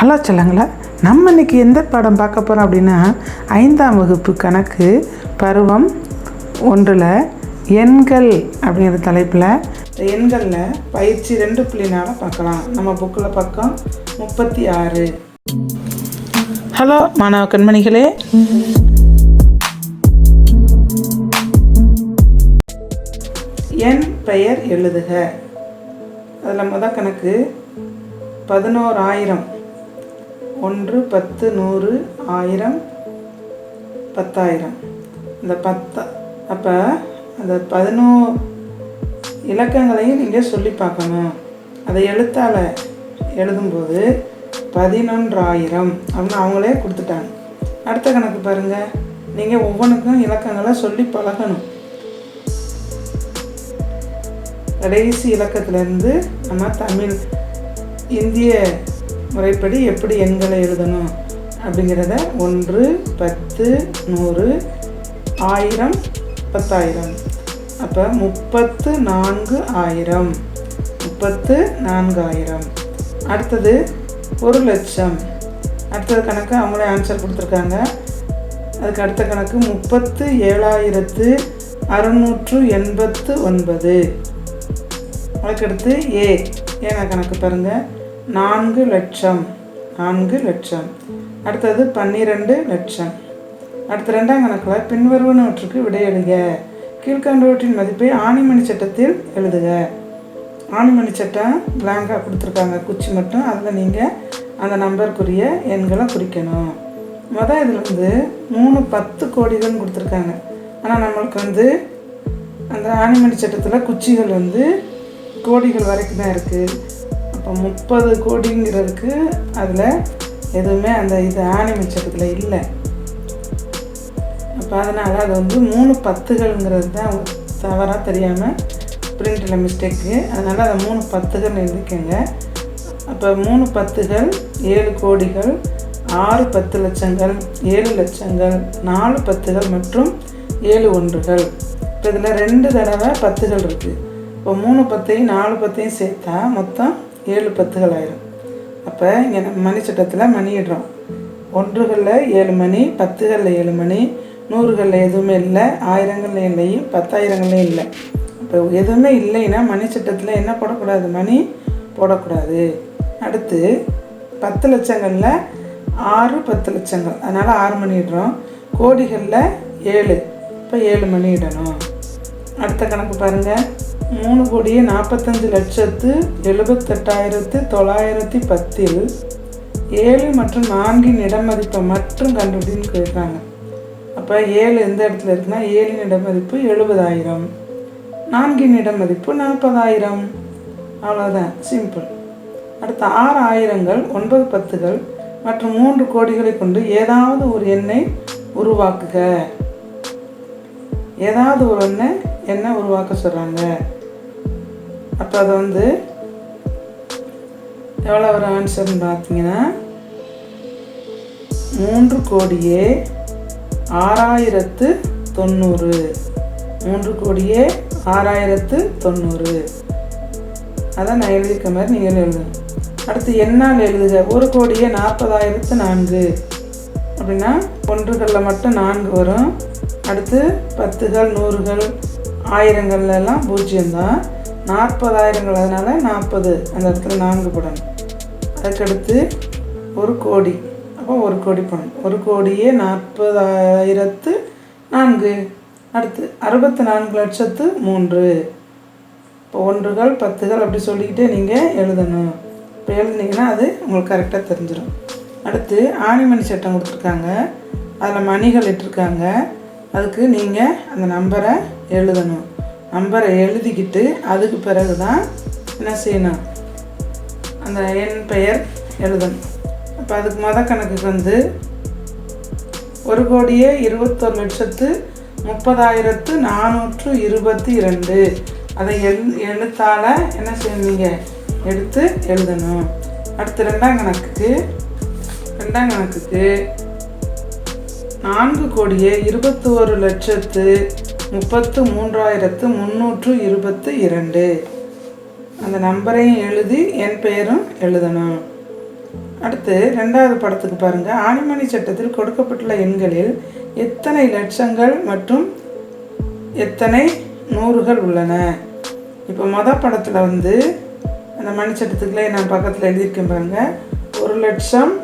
Hello சொல்லுங்களா நம்ம இன்னைக்கு எந்த பாடம் பார்க்க போகிறோம் அப்படின்னா ஐந்தாம் வகுப்பு கணக்கு பருவம் ஒன்றில் எண்கள் அப்படிங்கிற தலைப்பில் எண்களில் பயிற்சி ரெண்டு புள்ளி பார்க்கலாம். நம்ம புக்கில் பக்கம் முப்பத்தி ஆறு. ஹலோ மாணவ கண்மணிகளே. என் பெயர் எழுதுக. அதில் முத கணக்கு பதினோராயிரம். ஒன்று பத்து நூறு ஆயிரம் பத்தாயிரம். இந்த பத்த அப்போ அந்த பதினோ இலக்கங்களையும் நீங்கள் சொல்லி பார்க்கணும். அதை எழுத்தால் எழுதும்போது பதினொன்றாயிரம் அப்படின்னு அவங்களே கொடுத்துட்டாங்க. அடுத்த கணக்கு பாருங்கள் நீங்கள் ஒவ்வொன்றுக்கும் இலக்கங்களை சொல்லி பழகணும். கடைசி இலக்கத்திலேருந்து நம்ம தமிழ் இந்திய முறைப்படி எப்படி எண்களை எழுதணும் அப்படிங்கிறத ஒன்று பத்து நூறு ஆயிரம் பத்தாயிரம். அப்போ முப்பத்து நான்கு ஆயிரம். முப்பத்து நான்காயிரம் அடுத்தது ஒரு லட்சம். அடுத்தது கணக்கு அவங்களே ஆன்சர் கொடுத்துருக்காங்க. அதுக்கு அடுத்த கணக்கு முப்பத்து ஏழாயிரத்து அறுநூற்று எண்பத்து ஒன்பது. அதுக்கடுத்து ஏ ஏன்னா கணக்கு பாருங்கள் நான்கு லட்சம். நான்கு லட்சம். அடுத்தது பன்னிரெண்டு லட்சம். அடுத்த ரெண்டாம் கணக்கில் பின்வருவனவற்றுக்கு விடையெழுக கீழ்கண்டவற்றின் மதிப்பை ஆணிமணி சட்டத்தில் எழுதுக. ஆணிமணி சட்டம் பிளாங்காக கொடுத்துருக்காங்க. குச்சி மட்டும். அதில் நீங்கள் அந்த நம்பருக்குரிய எண்களை குறிக்கணும். மொதல் இதில் வந்து மூணு பத்து கோடிகள்னு கொடுத்துருக்காங்க. ஆனால் நம்மளுக்கு வந்து அந்த ஆணிமணி சட்டத்தில் குச்சிகள் வந்து கோடிகள் வரைக்கும் தான் இருக்குது இப்போ முப்பது கோடிங்கிறதுக்கு அதில் எதுவுமே அந்த இது ஆணி சட்டத்தில் இல்லை. அப்போ அதனால் அது வந்து மூணு பத்துகள்ங்கிறது தான் தவறாக தெரியாமல் பிரிண்டில் மிஸ்டேக்கு அதனால் அதை மூணு பத்துகள் எழுதிக்கங்க. அப்போ மூணு பத்துகள் ஏழு கோடிகள் ஆறு பத்து லட்சங்கள் ஏழு லட்சங்கள் நாலு பத்துகள் மற்றும் ஏழு ஒன்றுகள். இப்போ இதில் ரெண்டு தடவை பத்துகள் இருக்குது இப்போ மூணு பத்தையும் நாலு பத்தையும் சேர்த்தா மொத்தம் ஏழு பத்துகள் ஆயிரும் அப்போ இங்கே மணி சட்டத்தில் மணியிடுறோம் ஒன்றுகளில் ஏழு மணி பத்துகளில் ஏழு மணி நூறுகளில் எதுவுமே இல்லை ஆயிரங்களில் இல்லையும் பத்தாயிரங்கள்லையும் இல்லை. இப்போ எதுவுமே இல்லைன்னா மணி சட்டத்தில் என்ன போடக்கூடாது? மணி போடக்கூடாது. அடுத்து பத்து லட்சங்களில் ஆறு பத்து லட்சங்கள். அதனால் ஆறு மணி இடுறோம். கோடிகளில் ஏழு. இப்போ ஏழு மணி இடணும். அடுத்த கணக்கு பாருங்கள் மூணு கோடியே நாற்பத்தஞ்சு லட்சத்து எழுபத்தெட்டாயிரத்து தொள்ளாயிரத்தி பத்தில் ஏழு மற்றும் நான்கின் இடமதிப்பை மட்டும் கண்டுபிடின்னு கேட்குறாங்க அப்போ ஏழு எந்த இடத்துல இருக்குன்னா ஏழின் இடமதிப்பு எழுபதாயிரம் நான்கின் இடமதிப்பு நாற்பதாயிரம். அவ்வளோதான் சிம்பிள் அடுத்த ஆறு ஆயிரங்கள் ஒன்பது பத்துகள் மற்றும் மூன்று கோடிகளை கொண்டு ஏதாவது ஒரு எண்ணை உருவாக்குக. ஏதாவது ஒரு எண்ணை எண்ணை உருவாக்க சொல்கிறாங்க அப்போ அது வந்து எவ்வளோ ஒரு ஆன்சர்னு பார்த்தீங்கன்னா மூன்று கோடியே ஆறாயிரத்து தொண்ணூறு. மூன்று கோடியே ஆறாயிரத்து தொண்ணூறு. அதான் நான் எழுதியிருக்க மாதிரி நீங்கள் எழுதுங்க. அடுத்து என்னால் எழுதுக? ஒரு கோடியே நாற்பதாயிரத்து நான்கு. அப்படின்னா ஒன்றுகளில் மட்டும் நான்கு வரும். அடுத்து பத்துகள் நூறுகள் ஆயிரங்கள்ல எல்லாம் பூஜ்ஜியம் தான் நாற்பதாயிரங்கள் அதனால் நாற்பது. அந்த இடத்துல நான்கு படம். அதுக்கடுத்து ஒரு கோடி. அப்போ ஒரு கோடி பணம். ஒரு கோடியே நாற்பதாயிரத்து நான்கு. அடுத்து அறுபத்தி நான்கு லட்சத்து மூன்று. இப்போ ஒன்றுகள் பத்துகள் அப்படி சொல்லிக்கிட்டே நீங்கள் எழுதணும். இப்போ எழுதுனீங்கன்னா அது உங்களுக்கு கரெக்டாக தெரிஞ்சிடும் அடுத்து ஆணிமணி சட்டம் கொடுத்துருக்காங்க. அதில் மணிகள் இட்டிருக்காங்க. அதுக்கு நீங்கள் அந்த நம்பரை எழுதணும். நம்பரை எழுதிக்கிட்டு அதுக்கு பிறகு தான் என்ன செய்யணும்? அந்த என் பெயர் எழுதணும். அப்போ அதுக்கு மொத கணக்குக்கு வந்து ஒரு கோடியே இருபத்தொரு லட்சத்து முப்பதாயிரத்து நானூற்று இருபத்தி ரெண்டு அதை எழு எழுத்தால் என்ன செய்வீங்க எடுத்து எழுதணும். அடுத்து ரெண்டாம் கணக்குக்கு ரெண்டாம் கணக்குக்கு நான்கு கோடியே இருபத்தி ஒரு லட்சத்து முப்பத்து மூன்றாயிரத்து முந்நூற்று இருபத்து இரண்டு. அந்த நம்பரையும் எழுதி என் பெயரும் எழுதணும். அடுத்து ரெண்டாவது படத்துக்கு பாருங்கள் ஆணிமணி சட்டத்தில் கொடுக்கப்பட்டுள்ள எண்களில் எத்தனை லட்சங்கள் மற்றும் எத்தனை நூறுகள் உள்ளன? இப்போ மொதல் படத்தில் வந்து அந்த மணிச்சட்டத்துக்குள்ளே நான் பக்கத்தில் எழுதியிருக்கேன் பாருங்கள் ஒரு லட்சம்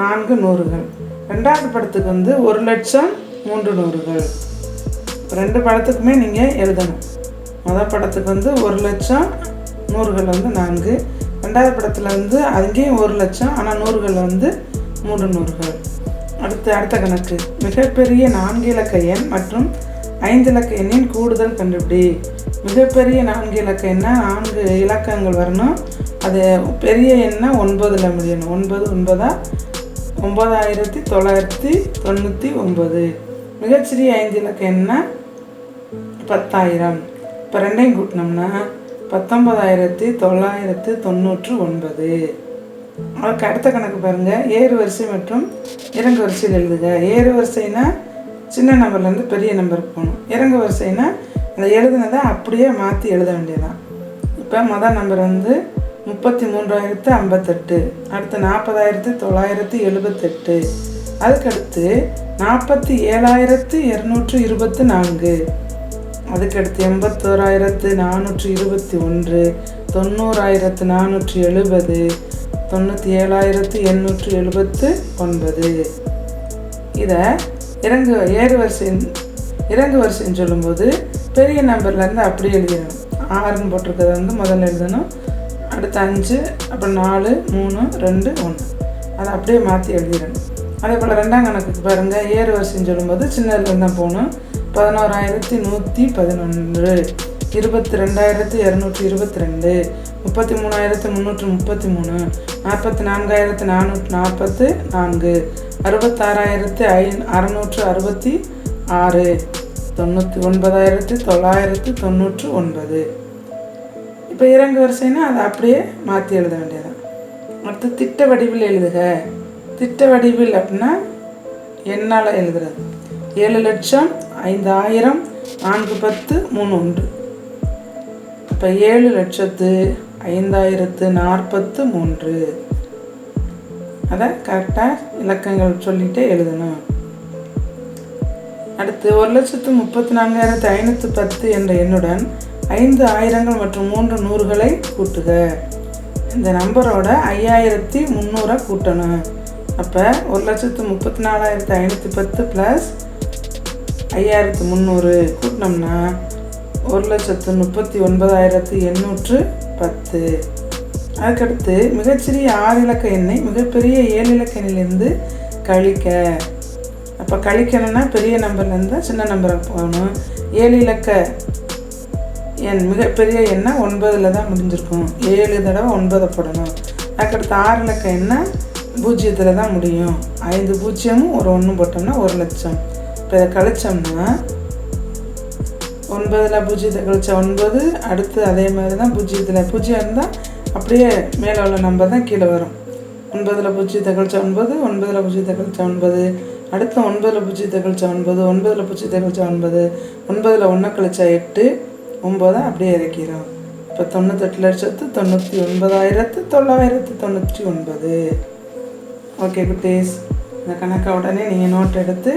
நான்கு நூறுகள். ரெண்டாவது படத்துக்கு வந்து ஒரு லட்சம் மூன்று நூறுகள். ரெண்டு படத்துக்குமே நீங்கள் எழுதணும். மொதல் படத்துக்கு வந்து ஒரு லட்சம் நூறுகள் வந்து நான்கு. ரெண்டாவது படத்தில் வந்து அங்கேயும் ஒரு லட்சம் ஆனால் நூறுகள் வந்து மூன்று நூறுகள். அடுத்து அடுத்த கணக்கு. மிகப்பெரிய நான்கு இலக்க எண் மற்றும் ஐந்து இலக்க எண்ணின் கூடுதல் கண்டுபிடி. மிகப்பெரிய நான்கு இலக்க எண்ணா நான்கு இலக்கங்கள் வரணும். அது பெரிய எண்ணை ஒன்பதில் முடியணும். ஒன்பது ஒன்பதா? ஒன்பதாயிரத்தி தொள்ளாயிரத்தி தொண்ணூற்றி ஒம்பது மிகச்சிறிய ஐந்து இலக்க எண்ணா பத்தாயிரம். இப்போ ரெண்டையும் கூட்டினோம்னா பத்தொன்பதாயிரத்தி தொள்ளாயிரத்து தொண்ணூற்று ஒன்பது. அதுக்கு அடுத்த கணக்கு பாருங்கள் ஏறு வரிசை மற்றும் இறங்கு வரிசையில் எழுதுக. ஏறு வரிசைனா சின்ன நம்பர்லேருந்து பெரிய நம்பருக்கு போகணும். இறங்கு வரிசைனா அந்த எழுதுனதை அப்படியே மாற்றி எழுத வேண்டியதான் இப்போ மொதல் நம்பர் வந்து முப்பத்தி மூன்றாயிரத்து ஐம்பத்தெட்டு. அடுத்து நாற்பதாயிரத்து தொள்ளாயிரத்து எழுபத்தெட்டு. அதுக்கடுத்து நாற்பத்தி ஏழாயிரத்து இரநூற்று இருபத்து நான்கு. அதுக்கடுத்து எண்பத்தோராயிரத்து நானூற்றி இருபத்தி ஒன்று. தொண்ணூறாயிரத்து நானூற்றி எழுபது. தொண்ணூற்றி ஏழாயிரத்து எண்ணூற்று எழுபத்து ஒன்பது. இதை இறங்கு ஏறு வரிசை இறங்கு வரிசைன்னு சொல்லும்போது பெரிய நம்பர்லேருந்து அப்படியே எழுதிடணும். ஆறுன்னு போட்டிருக்கிறத வந்து முதல்ல எழுதணும். அடுத்து அஞ்சு அப்புறம் நாலு மூணு ரெண்டு ஒன்று. அதை அப்படியே மாற்றி எழுதிடணும். அதே போல் ரெண்டாம் கணக்குக்கு பாருங்கள் ஏறு வரிசைன்னு சொல்லும்போது சின்னதுலேருந்து தான் போகணும். பதினோராயிரத்தி நூற்றி பதினொன்று. இருபத்தி ரெண்டாயிரத்தி இரநூற்றி இருபத்தி ரெண்டு முப்பத்தி மூணாயிரத்து முந்நூற்றி முப்பத்தி மூணு நாற்பத்தி நான்காயிரத்து நானூற்றி நாற்பத்து நான்கு. அறுபத்தாறாயிரத்து ஐ அறநூற்று அறுபத்தி ஆறு. தொண்ணூற்றி ஒன்பதாயிரத்து தொள்ளாயிரத்து தொண்ணூற்று ஒன்பது. இப்போ இறங்கு வரிசைன்னா அதை அப்படியே மாற்றி எழுத வேண்டியதான் அடுத்து திட்ட வடிவில் எழுதுக. திட்ட வடிவில் அப்படின்னா என்னால் எழுதுறது. ஏழு லட்சம் ஐந்து ஆயிரம் நான்கு பத்து மூணு ஒன்று. இப்போ ஏழு லட்சத்து ஐந்தாயிரத்து நாற்பத்து மூன்று. அதை கரெக்டாக இலக்கங்கள் சொல்லிகிட்டே எழுதணும். அடுத்து ஒரு லட்சத்து முப்பத்தி நான்காயிரத்து ஐநூற்று பத்து என்ற எண்ணுடன் ஐந்து ஆயிரங்கள் மற்றும் மூன்று நூறுகளை கூட்டுக. இந்த நம்பரோட ஐயாயிரத்தி முந்நூறை கூட்டணும். அப்போ ஒரு லட்சத்து முப்பத்தி நாலாயிரத்து ஐநூற்றி பத்து ப்ளஸ் ஐயாயிரத்து முந்நூறு கூட்டினோம்னா ஒரு லட்சத்து முப்பத்தி ஒன்பதாயிரத்து எண்ணூற்று பத்து. அதுக்கடுத்து மிகச்சிறிய ஆறு இலக்க எண்ணை மிகப்பெரிய ஏழு இலக்க எண்ணிலேருந்து கழிக்க. அப்போ கழிக்கணும்னா பெரிய நம்பர்லேருந்து சின்ன நம்பருக்கு போகணும். ஏழு இலக்க எண் மிகப்பெரிய எண்ணை ஒன்பதில் தான் முடிஞ்சிருக்கும். ஏழு தடவை ஒன்பதை போடணும். அதுக்கடுத்து ஆறு இலக்க எண்ணெய் பூஜ்ஜியத்தில் தான் முடியும். ஐந்து பூஜ்ஜியமும் ஒரு ஒன்று போட்டோம்னா ஒரு லட்சம். இப்போ இதை கழிச்சோம்னா ஒன்பதில் பூஜ்ஜியத்தை கழிச்ச ஒன்பது அடுத்து அதே மாதிரி தான் பூஜ்ஜியத்தில் பூஜ்ஜியம் இருந்தால் அப்படியே மேலே உள்ள நம்பர் தான் கீழே வரும். ஒன்பதில் பூஜ்ஜியத்தை கழிச்ச ஒன்பது ஒன்பதில் பூஜ்ஜியத்தை கழிச்ச ஒன்பது அடுத்து ஒன்பதில் பூஜ்ஜியத்தை கழிச்ச ஒன்பது ஒன்பதில் பூஜ்ஜியத்தை கழிச்ச ஒன்பது ஒன்பதில் ஒன்றை கழிச்சா எட்டு ஒம்பதை அப்படியே இறக்கிறோம். இப்போ தொண்ணூத்தெட்டு லட்சத்து தொண்ணூற்றி ஒன்பதாயிரத்து தொள்ளாயிரத்து தொண்ணூற்றி ஒன்பது. ஓகே குட்டீஸ். இந்த கணக்கை உடனே நீங்கள் நோட் எடுத்து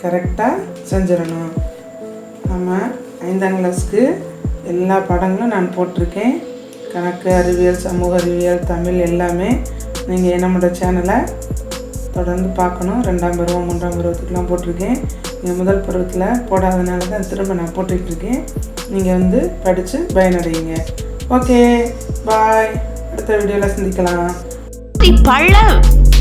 கரெக்டாக செஞ்சிடணும். நம்ம ஐந்தாம் கிளாஸ்க்கு எல்லா படங்களும் நான் போட்டிருக்கேன். கணக்கு அறிவியல் சமூக அறிவியல் தமிழ் எல்லாமே நீங்கள் நம்மளோட சேனலை தொடர்ந்து பார்க்கணும். ரெண்டாம் பருவம் மூன்றாம் பருவத்துக்குலாம் போட்டிருக்கேன். நீங்கள் முதல் பருவத்தில் போடாதனால தான் திரும்ப நான் போட்டுக்கிட்டுருக்கேன் நீங்கள் வந்து படித்து பயனடையுங்க. ஓகே பாய் அடுத்த வீடியோவில் சந்திக்கலாம். பழம்